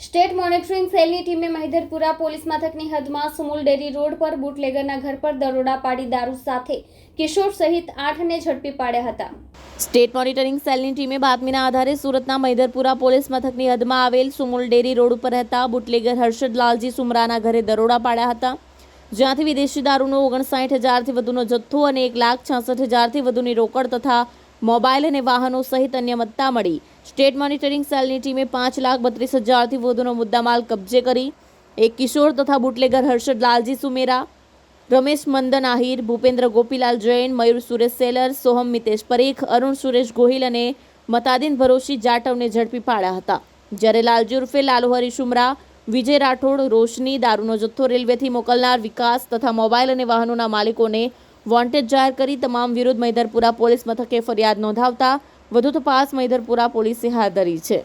State monitoring સેલની ટીમે Mahidharpura police મથકની હદમાં સુમુલ ડેરી રોડ પર બુટલેગરના ઘર પર દરોડા પાડી દારૂ સાથે કિશોર સહિત આઠને ઝડપી પાડ્યા હતા. સ્ટેટ મોનિટરિંગ સેલની ટીમે બાતમીના આધારે સુરતના મૈદરપુરા પોલીસ મથકની હદમાં આવેલ સુમુલ ડેરી રોડ ઉપર રહેતા બુટલેગર હર્ષદ લાલજી સુમરાના ઘરે દરોડા પાડ્યા હતા. જ્યાંથી વિદેશી દારૂનો ઓગણસાઠ હજારથી વધુનો જથ્થો અને એક લાખ છાસઠ હજારથી વધુની રોકડ તથા મોબાઈલ અને વાહનો સહિત અન્ય મત્તા મળી. સ્ટેટ મોનિટરિંગ સેલની ટીમે પાંચ લાખ બત્રીસ હજારથી વધુનો મુદ્દામાલ કબજે કરી. એક કિશોર તથા બુટલેગર હર્ષદ લાલજી સુમેરા, રમેશ મંદન આહિર, ભૂપેન્દ્ર ગોપીલાલ જૈન, મયુર સુરેશ સેલર, સોહમ મિતેશ પરેખ, અરુણ સુરેશ ગોહિલ અને મતાદીન ભરોશી જાટવને ઝડપી પાડ્યા હતા. જ્યારે લાલજી ઉર્ફે લાલુહરી સુમરા, વિજય રાઠોડ, રોશની, દારૂનો જથ્થો રેલવેથી મોકલનાર વિકાસ તથા મોબાઈલ અને વાહનોના માલિકોને વોન્ટેડ જાહેર કરી તમામ વિરુદ્ધ મૈદરપુરા પોલીસ મથકે ફરિયાદ નોંધાવતા વધુ તપાસ મૈદરપુરા પોલીસે હાથ ધરી છે.